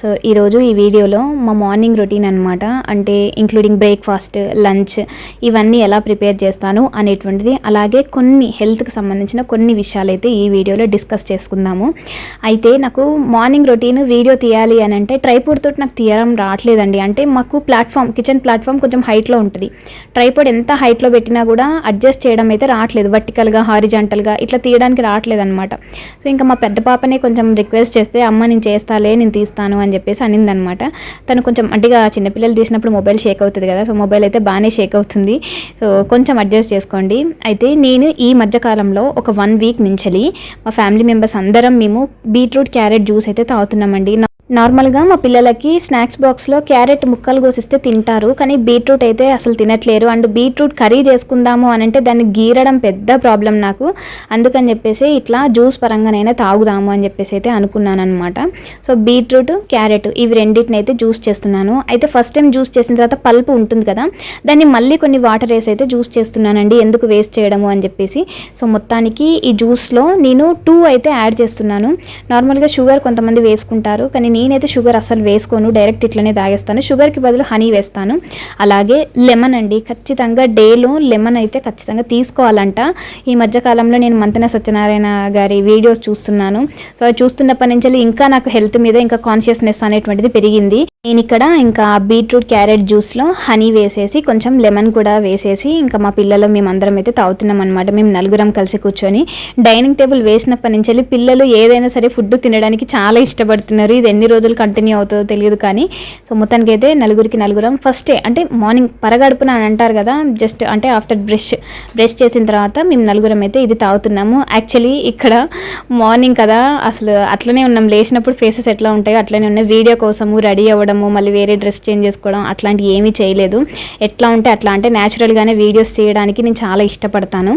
So ఈరోజు ఈ వీడియోలో మా మార్నింగ్ రొటీన్ అనమాట అంటే ఇంక్లూడింగ్ బ్రేక్ఫాస్ట్ లంచ్ ఇవన్నీ ఎలా ప్రిపేర్ చేస్తాను అనేటువంటిది. అలాగే కొన్ని హెల్త్కి సంబంధించిన కొన్ని విషయాలు అయితే ఈ వీడియోలో డిస్కస్ చేసుకుందాము. అయితే నాకు మార్నింగ్ రొటీన్ వీడియో తీయాలి అని అంటే ట్రైపోడ్ తోటి నాకు తీయడం రావట్లేదండి. అంటే మాకు ప్లాట్ఫామ్ కిచెన్ ప్లాట్ఫామ్ కొంచెం హైట్లో ఉంటుంది. ట్రైపోడ్ ఎంత హైట్లో పెట్టినా కూడా అడ్జస్ట్ చేయడం అయితే రావట్లేదు. వర్టికల్గా హారిజాంటల్గా ఇట్లా తీయడానికి రావట్లేదు అనమాట సో ఇంకా మా పెద్ద పాపనే కొంచెం రిక్వెస్ట్ చేస్తే అమ్మ నేను చేస్తాలే నేను తీస్తాను అని అని చెప్పేసి అనిందనమాట. తను కొంచెం అంటే చిన్నపిల్లలు తీసినప్పుడు మొబైల్ షేక్ అవుతుంది కదా సో మొబైల్ అయితే బాగానే షేక్ అవుతుంది. సో కొంచెం అడ్జస్ట్ చేసుకోండి. అయితే నేను ఈ మధ్యకాలంలో ఒక వన్ వీక్ నుంచి మా ఫ్యామిలీ మెంబర్స్ అందరం మేము బీట్రూట్ క్యారెట్ జ్యూస్ అయితే తాగుతున్నామండి. నార్మల్గా మా పిల్లలకి స్నాక్స్ బాక్స్లో క్యారెట్ ముక్కలు కోసిస్తే తింటారు కానీ బీట్రూట్ అయితే అసలు తినట్లేరు. అండ్ బీట్రూట్ కర్రీ చేసుకుందాము అని అంటే దాన్ని గీరడం పెద్ద ప్రాబ్లం నాకు. అందుకని చెప్పేసి ఇట్లా జ్యూస్ పరంగానైనా తాగుదాము అని చెప్పేసి అయితే అనుకున్నాను అనమాట సో బీట్రూట్ క్యారెట్ ఇవి రెండింటిని అయితే జ్యూస్ చేస్తున్నాను. అయితే ఫస్ట్ టైం జ్యూస్ చేసిన తర్వాత పల్పు ఉంటుంది కదా దాన్ని మళ్ళీ కొన్ని వాటర్ వేసి అయితే జ్యూస్ చేస్తున్నానండి. ఎందుకు వేస్ట్ చేయడము అని చెప్పేసి. సో మొత్తానికి ఈ జ్యూస్లో నేను టూ అయితే యాడ్ చేస్తున్నాను. నార్మల్గా షుగర్ కొంతమంది వేసుకుంటారు కానీ నేనైతే షుగర్ అస్సలు వేసుకోను డైరెక్ట్ ఇట్లనే తాగేస్తాను. షుగర్కి బదులు హనీ వేస్తాను. అలాగే లెమన్ అండి. ఖచ్చితంగా డేలో లెమన్ అయితే ఖచ్చితంగా తీసుకోవాలంట. ఈ మధ్యకాలంలో నేను మంతెన సత్యనారాయణ గారి వీడియోస్ చూస్తున్నాను. సో అది చూస్తున్నప్పటి నుంచి ఇంకా నాకు హెల్త్ మీద ఇంకా కాన్షియస్నెస్ అనేటువంటిది పెరిగింది. నేను ఇక్కడ ఇంకా బీట్రూట్ క్యారెట్ జ్యూస్లో హనీ వేసేసి కొంచెం లెమన్ కూడా వేసేసి ఇంకా మా పిల్లలు మేమందరం అయితే తాగుతున్నాం అనమాట మేము నలుగురం కలిసి కూర్చొని డైనింగ్ టేబుల్ వేసినప్పటి నుంచి పిల్లలు ఏదైనా సరే ఫుడ్ తినడానికి చాలా ఇష్టపడుతున్నారు. ఇది ఎన్ని రోజులు కంటిన్యూ అవుతుందో తెలియదు కానీ సో మొత్తానికి అయితే నలుగురికి నలుగురం. ఫస్టే అంటే మార్నింగ్ పరగడుపున అని అంటారు కదా జస్ట్ అంటే ఆఫ్టర్ బ్రష్ బ్రష్ చేసిన తర్వాత మేము నలుగురం అయితే ఇది తాగుతున్నాము. యాక్చువల్లీ ఇక్కడ మార్నింగ్ కదా అసలు అట్లనే ఉన్నాం. లేచినప్పుడు ఫేసెస్ ఎట్లా ఉంటాయో అట్లనే ఉన్నాయి. వీడియో కోసము రెడీ అవ్వడము మళ్ళీ వేరే డ్రెస్ చేంజ్ చేసుకోవడం అట్లాంటివి ఏమీ చేయలేదు. ఎట్లా ఉంటే అట్లా అంటే న్యాచురల్గానే వీడియోస్ చేయడానికి నేను చాలా ఇష్టపడతాను.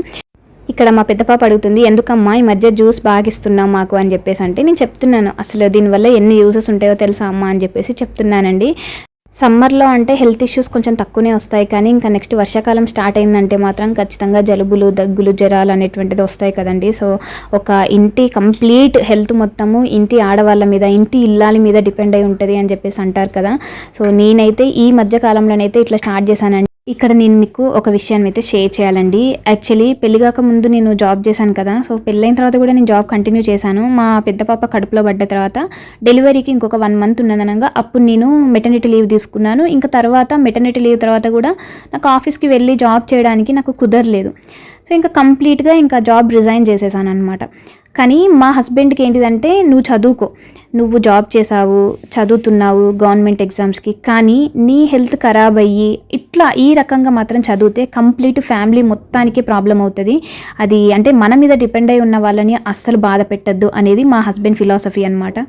ఇక్కడ మా పెద్ద పాప అడుగుతుంది ఎందుకమ్మా ఈ మధ్య జ్యూస్ బాగా ఇస్తున్నావు మాకు? అని చెప్పేసి అంటే నేను చెప్తున్నాను. అసలు దీనివల్ల ఎన్ని యూజెస్ ఉంటాయో తెలుసా అమ్మా అని చెప్పేసి చెప్తున్నానండి. సమ్మర్లో అంటే హెల్త్ ఇష్యూస్ కొంచెం తక్కువనే వస్తాయి కానీ ఇంకా నెక్స్ట్ వర్షాకాలం స్టార్ట్ అయిందంటే మాత్రం ఖచ్చితంగా జలుబులు దగ్గులు జ్వరాలు అనేటువంటిది వస్తాయి కదండి. సో ఒక ఇంటి కంప్లీట్ హెల్త్ మొత్తము ఇంటి ఆడవాళ్ళ మీద ఇంటి ఇల్లాల మీద డిపెండ్ అయి ఉంటుంది అని చెప్పేసి అంటారు కదా. సో నేనైతే ఈ మధ్య కాలంలోనైతే ఇట్లా స్టార్ట్ చేశానండి. ఇక్కడ నేను మీకు ఒక విషయాన్ని అయితే షేర్ చేయాలండి యాక్చువల్లీ పెళ్ళిగాక ముందు నేను జాబ్ చేశాను కదా సో పెళ్ళైన తర్వాత కూడా నేను జాబ్ కంటిన్యూ చేశాను. మా పెద్ద పాప కడుపులో పడ్డ తర్వాత డెలివరీకి ఇంకొక వన్ మంత్ ఉన్నదనగా అప్పుడు నేను మెటర్నిటీ లీవ్ తీసుకున్నాను. ఇంకా తర్వాత మెటర్నిటీ లీవ్ తర్వాత కూడా నాకు ఆఫీస్కి వెళ్ళి జాబ్ చేయడానికి నాకు కుదరలేదు. సో ఇంకా కంప్లీట్గా ఇంకా జాబ్ రిజైన్ చేసేసాను అనమాట కానీ మా హస్బెండ్కి ఏంటిదంటే నువ్వు చదువుకో. నువ్వు జాబ్ చేసావు చదువుతున్నావు గవర్నమెంట్ ఎగ్జామ్స్కి కానీ నీ హెల్త్ ఖరాబ్ అయ్యి ఇట్లా ఈ రకంగా మాత్రం చదివితే కంప్లీట్ ఫ్యామిలీ మొత్తానికి ప్రాబ్లం అవుతుంది. అది అంటే మన మీద డిపెండ్ అయి ఉన్న వాళ్ళని అస్సలు బాధ పెట్టద్దు అనేది మా హస్బెండ్ ఫిలాసఫీ అనమాట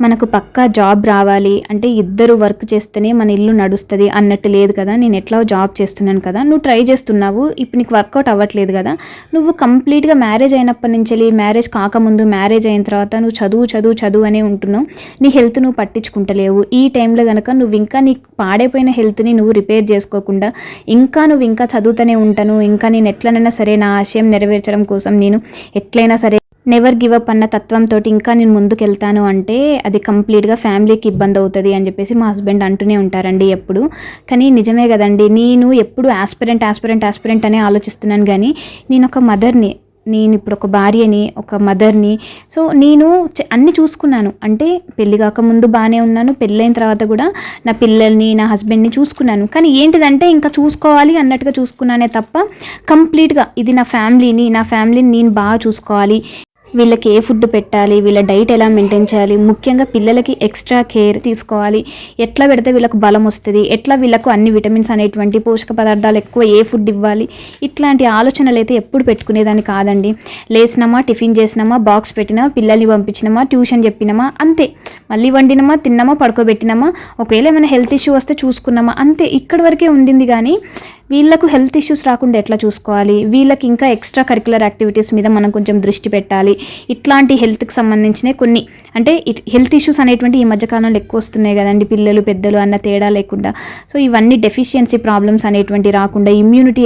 మనకు పక్కా జాబ్ రావాలి అంటే ఇద్దరు వర్క్ చేస్తేనే మన ఇల్లు నడుస్తుంది అన్నట్టు లేదు కదా నేను ఎట్లా జాబ్ చేస్తున్నాను కదా నువ్వు ట్రై చేస్తున్నావు ఇప్పుడు నీకు వర్కౌట్ అవ్వట్లేదు కదా నువ్వు కంప్లీట్గా మ్యారేజ్ అయినప్పటి నుంచి మ్యారేజ్ కాకముందు మ్యారేజ్ అయిన తర్వాత నువ్వు చదువు చదువు చదువు అనే ఉంటున్నావు నీ హెల్త్ నువ్వు పట్టించుకుంటలేవు ఈ టైంలో కనుక నువ్వు ఇంకా నీ పాడైపోయిన హెల్త్ని నువ్వు రిపేర్ చేసుకోకుండా ఇంకా నువ్వు ఇంకా చదువుతూనే ఉంటాను ఇంకా నేను ఎట్లనైనా సరే నా ఆశయం నెరవేర్చడం కోసం నేను ఎట్లయినా సరే నెవర్ గివ్ అప్ అన్న తత్వంతో ఇంకా నేను ముందుకు వెళ్తాను అంటే అది కంప్లీట్గా ఫ్యామిలీకి ఇబ్బంది అవుతుంది అని చెప్పేసి మా హస్బెండ్ అంటూనే ఉంటారండి ఎప్పుడు. కానీ నిజమే కదండి నేను ఎప్పుడు ఆస్పిరెంట్ ఆస్పిరెంట్ ఆస్పిరెంట్ అనే ఆలోచిస్తున్నాను కానీ నేను ఒక మదర్ని నేను ఇప్పుడు ఒక భార్యని ఒక మదర్ని సో నేను అన్నీ చూసుకున్నాను. అంటే పెళ్ళి కాకముందు బాగానే ఉన్నాను పెళ్ళైన తర్వాత కూడా నా పిల్లల్ని నా హస్బెండ్ని చూసుకున్నాను. కానీ ఏంటిదంటే ఇంకా చూసుకోవాలి అన్నట్టుగా చూసుకున్నానే తప్ప కంప్లీట్గా ఇది నా ఫ్యామిలీని నా ఫ్యామిలీని నేను బాగా చూసుకోవాలి. వీళ్ళకి ఏ ఫుడ్ పెట్టాలి వీళ్ళ డైట్ ఎలా మెయింటైన్ చేయాలి ముఖ్యంగా పిల్లలకి ఎక్స్ట్రా కేర్ తీసుకోవాలి. ఎట్లా పెడితే వీళ్ళకు బలం వస్తుంది ఎట్లా వీళ్ళకు అన్ని విటమిన్స్ అనేటువంటి పోషక పదార్థాలు ఎక్కువ ఏ ఫుడ్ ఇవ్వాలి ఇట్లాంటి ఆలోచనలు అయితే ఎప్పుడు పెట్టుకునేదాన్ని కాదండి. లేచినామా టిఫిన్ చేసినామా బాక్స్ పెట్టినా పిల్లల్ని పంపించినామా ట్యూషన్ చెప్పినామా అంతే. మళ్ళీ వండినామా తిన్నామా పడుకోబెట్టినామా ఒకవేళ ఏమైనా హెల్త్ ఇష్యూ వస్తే చూసుకున్నామా అంతే. ఇక్కడి వరకే ఉండింది కానీ వీళ్ళకు హెల్త్ ఇష్యూస్ రాకుండా ఎట్లా చూసుకోవాలి? వీళ్ళకి ఇంకా ఎక్స్ట్రా కరికులర్ యాక్టివిటీస్ మీద మనం కొంచెం దృష్టి పెట్టాలి. ఇట్లాంటి హెల్త్కి సంబంధించిన కొన్ని అంటే హెల్త్ ఇష్యూస్ అనేటువంటి ఈ మధ్యకాలంలో ఎక్కువ వస్తున్నాయి కదండి. పిల్లలు పెద్దలు అన్న తేడా లేకుండా. సో ఇవన్నీ డెఫిషియన్సీ ప్రాబ్లమ్స్ అనేటువంటి రాకుండా ఇమ్యూనిటీ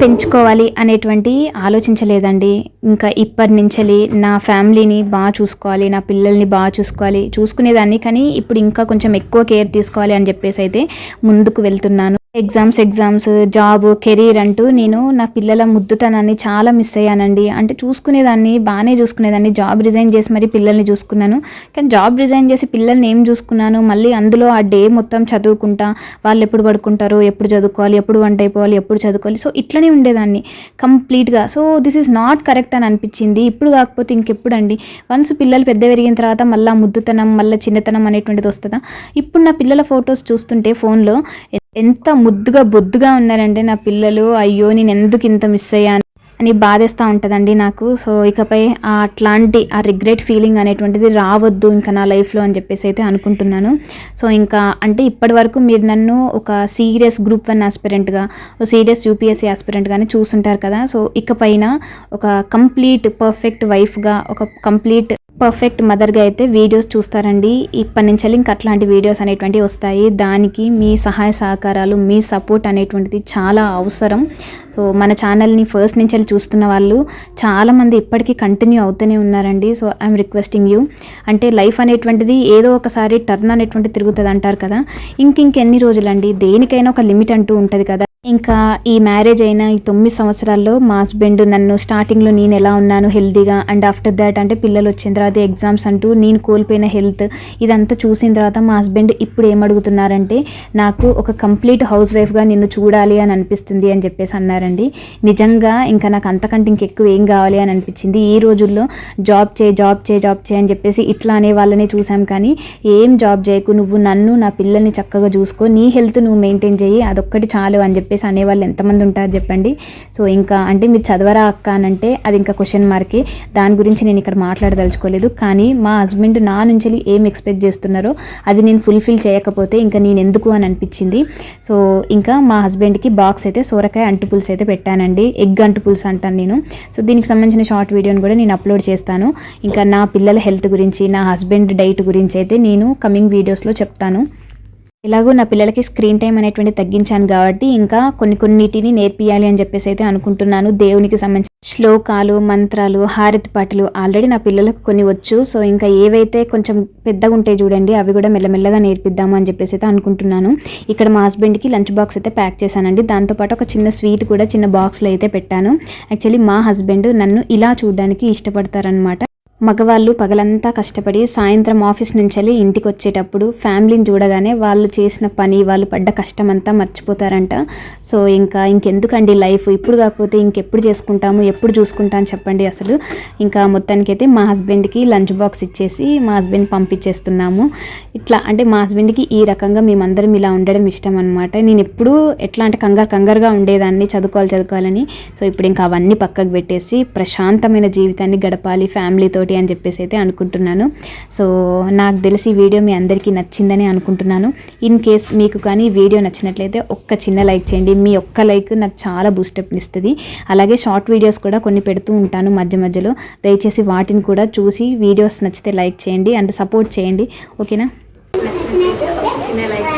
పెంచుకోవాలి అనేటువంటి ఆలోచించలేదండి. ఇంకా ఇప్పటి నుంచి నా ఫ్యామిలీని బాగా చూసుకోవాలి నా పిల్లల్ని బాగా చూసుకోవాలి చూసుకునేదాన్ని. కానీ ఇప్పుడు ఇంకా కొంచెం ఎక్కువ కేర్ తీసుకోవాలి అని చెప్పేసి అయితే ముందుకు వెళ్తున్నాను. ఎగ్జామ్స్ ఎగ్జామ్స్ జాబ్ కెరీర్ అంటూ నేను నా పిల్లల ముద్దుతనాన్ని చాలా మిస్ అయ్యానండి. అంటే చూసుకునేదాన్ని బాగానే చూసుకునేదాన్ని జాబ్ రిజైన్ చేసి మరి పిల్లల్ని చూసుకున్నాను. కానీ జాబ్ రిజైన్ చేసి పిల్లల్ని ఏం చూసుకున్నాను? మళ్ళీ అందులో ఆ డే మొత్తం చదువుకుంటా వాళ్ళు ఎప్పుడు పడుకుంటారో ఎప్పుడు చదువుకోవాలి ఎప్పుడు వంట అయిపోవాలి ఎప్పుడు చదువుకోవాలి. సో ఇట్లనే ఉండేదాన్ని కంప్లీట్గా so this is not correct అని అనిపించింది. ఇప్పుడు కాకపోతే ఇంకెప్పుడు అండి వన్స్ పిల్లలు పెద్ద పెరిగిన తర్వాత మళ్ళీ ముద్దుతనం మళ్ళీ చిన్నతనం అనేటువంటిది వస్తుందా? ఇప్పుడు నా పిల్లల ఫొటోస్ చూస్తుంటే ఫోన్లో ఎంత ముద్దుగా బొద్దుగా ఉన్నారంటే నా పిల్లలు అయ్యో నేను ఎందుకు ఇంత మిస్ అయ్యాను? అని బాధేస్తూ ఉంటుందండి నాకు. సో ఇకపై అట్లాంటి ఆ రిగ్రెట్ ఫీలింగ్ అనేటువంటిది రావద్దు ఇంకా నా లైఫ్లో అని చెప్పేసి అయితే అనుకుంటున్నాను. సో ఇంకా అంటే ఇప్పటి వరకు మీరు నన్ను ఒక సీరియస్ గ్రూప్ వన్ ఆస్పిరెంట్గా సీరియస్ యూపీఎస్సీ ఆస్పిరెంట్గానే చూస్తుంటారు కదా. సో ఇకపైన ఒక కంప్లీట్ పర్ఫెక్ట్ వైఫ్గా ఒక కంప్లీట్ పర్ఫెక్ట్ మదర్గా అయితే వీడియోస్ చూస్తారండి. ఇప్పటి నుంచి ఇంకా అట్లాంటి వీడియోస్ అనేటువంటివి వస్తాయి. దానికి మీ సహాయ సహకారాలు మీ సపోర్ట్ అనేటువంటిది చాలా అవసరం. సో మన ఛానల్ని ఫస్ట్ నుంచి వెళ్ళి చూస్తున్న వాళ్ళు చాలామంది ఇప్పటికీ కంటిన్యూ అవుతూనే ఉన్నారండి. సో ఐఎమ్ రిక్వెస్టింగ్ యూ అంటే లైఫ్ అనేటువంటిది ఏదో ఒకసారి టర్న్ అనేటువంటి తిరుగుతుంది అంటారు కదా. ఇంక ఇంకెన్ని రోజులండి? దేనికైనా ఒక లిమిట్ అంటూ ఉంటుంది కదా. ఇంకా ఈ మ్యారేజ్ అయిన ఈ తొమ్మిది సంవత్సరాల్లో మా హస్బెండ్ నన్ను స్టార్టింగ్లో నేను ఎలా ఉన్నాను హెల్తీగా అండ్ ఆఫ్టర్ దాట్ అంటే పిల్లలు వచ్చిన తర్వాత ఎగ్జామ్స్ అంటూ నేను కోల్పోయిన హెల్త్ ఇదంతా చూసిన తర్వాత మా హస్బెండ్ ఇప్పుడు ఏమడుగుతున్నారంటే నాకు ఒక కంప్లీట్ హౌస్ వైఫ్గా నిన్ను చూడాలి అని అనిపిస్తుంది అని చెప్పేసి అన్నారండి. నిజంగా ఇంకా నాకు అంతకంటే ఇంకెక్కువ ఏం కావాలి అని అనిపించింది. ఈ రోజుల్లో జాబ్ చేయి జాబ్ చేయి జాబ్ చేయి అని చెప్పేసి ఇట్లా అనే వాళ్ళనే చూసాం కానీ ఏం జాబ్ చేయకు నువ్వు నన్ను నా పిల్లల్ని చక్కగా చూసుకో నీ హెల్త్ నువ్వు మెయింటైన్ చేయి అదొక్కటి చాలు అని చెప్పి చెప్పేసి అనేవాళ్ళు ఎంతమంది ఉంటారు చెప్పండి. సో ఇంకా అంటే మీరు చదవరా అక్క అని అంటే అది ఇంకా క్వశ్చన్ మార్కే దాని గురించి నేను ఇక్కడ మాట్లాడదలుచుకోలేదు. కానీ మా హస్బెండ్ నా నుంచి ఏం ఎక్స్పెక్ట్ చేస్తున్నారో అది నేను ఫుల్ఫిల్ చేయకపోతే ఇంకా నేను ఎందుకు అని అనిపించింది. సో ఇంకా మా హస్బెండ్కి బాక్స్ అయితే సోరకాయ అంటు పులుసు అయితే పెట్టానండి. ఎగ్ అంటు పులుసు అంటాను నేను. సో దీనికి సంబంధించిన షార్ట్ వీడియోని కూడా నేను అప్లోడ్ చేస్తాను. ఇంకా నా పిల్లల హెల్త్ గురించి నా హస్బెండ్ డైట్ గురించి అయితే నేను కమింగ్ వీడియోస్లో చెప్తాను. ఎలాగో నా పిల్లలకి స్క్రీన్ టైం అనేటువంటి తగ్గించాను కాబట్టి ఇంకా కొన్ని కొన్నిటిని నేర్పియాలి అని చెప్పేసి అయితే అనుకుంటున్నాను. దేవునికి సంబంధించిన శ్లోకాలు మంత్రాలు హారతి పాటలు ఆల్రెడీ నా పిల్లలకు కొన్ని వచ్చు. సో ఇంకా ఏవైతే కొంచెం పెద్దగా ఉంటాయి చూడండి అవి కూడా మెల్లమెల్లగా నేర్పిద్దాము అని చెప్పేసి అయితే అనుకుంటున్నాను. ఇక్కడ మా హస్బెండ్కి లంచ్ బాక్స్ అయితే ప్యాక్ చేశానండి. దాంతోపాటు ఒక చిన్న స్వీట్ కూడా చిన్న బాక్స్లో అయితే పెట్టాను. యాక్చువల్లీ మా హస్బెండ్ నన్ను ఇలా చూడడానికి ఇష్టపడతారనమాట మగవాళ్ళు పగలంతా కష్టపడి సాయంత్రం ఆఫీస్ నుంచి వెళ్ళి ఇంటికి వచ్చేటప్పుడు ఫ్యామిలీని చూడగానే వాళ్ళు చేసిన పని వాళ్ళు పడ్డ కష్టం అంతా మర్చిపోతారంట. సో ఇంకా ఇంకెందుకండి లైఫ్? ఇప్పుడు కాకపోతే ఇంకెప్పుడు చేసుకుంటాము? ఎప్పుడు చూసుకుంటాము చెప్పండి అసలు. ఇంకా మొత్తానికైతే మా హస్బెండ్కి లంచ్ బాక్స్ ఇచ్చేసి మా హస్బెండ్ పంపించేస్తున్నాము. ఇట్లా అంటే మా హస్బెండ్కి ఈ రకంగా మేమందరం ఇలా ఉండడం ఇష్టం అనమాట నేను ఎప్పుడూ ఎట్లా అంటే కంగారు కంగారుగా ఉండేదాన్ని చదువుకోవాలి చదువుకోవాలని. సో ఇప్పుడు ఇంకా అవన్నీ పక్కకు పెట్టేసి ప్రశాంతమైన జీవితాన్ని గడపాలి ఫ్యామిలీతోటి అని చెప్పేసి అయితే అనుకుంటున్నాను. సో నాకు తెలిసి వీడియో మీ అందరికీ నచ్చిందని అనుకుంటున్నాను. ఇన్ కేస్ మీకు కానీ వీడియో నచ్చినట్లయితే ఒక్క చిన్న లైక్ చేయండి. మీ ఒక్క లైక్ నాకు చాలా బూస్టప్ ఇస్తుంది. అలాగే షార్ట్ వీడియోస్ కూడా కొన్ని పెడుతూ ఉంటాను మధ్య మధ్యలో. దయచేసి వాటిని కూడా చూసి వీడియోస్ నచ్చితే లైక్ చేయండి అండ్ సపోర్ట్ చేయండి. ఓకేనా? నచ్చినట్లయితే ఒక చిన్న లైక్